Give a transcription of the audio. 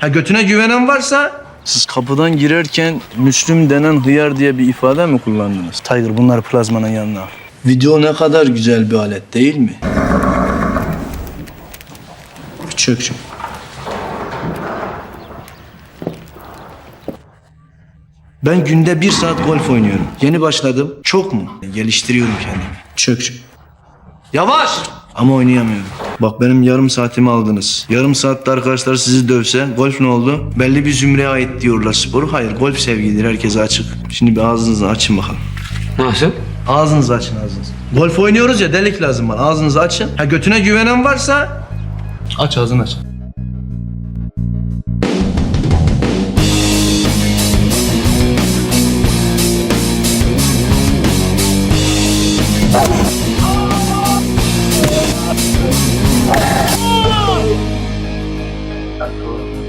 Ha götüne güvenen varsa Siz kapıdan girerken Müslüm denen hıyar diye bir ifade mi kullandınız? Tiger bunları plazmanın yanına al. Video ne kadar güzel bir alet değil mi? Çök çök. ben günde bir saat golf oynuyorum. Yeni başladım. Çok mu? Geliştiriyorum kendimi. Çök çök. Yavaş! Ama oynayamıyorum. Bak benim yarım saatimi aldınız. Yarım saatte arkadaşlar sizi dövse golf ne oldu? Belli bir zümreye ait diyorlar sporu. Hayır golf sevgidir herkese açık. Şimdi bir ağzınızı açın bakalım. Nasıl? Ağzınızı açın ağzınızı. Golf oynuyoruz ya delik lazım bana. Ağzınızı açın. Ha götüne güvenen varsa aç ağzını aç. Tá cachorro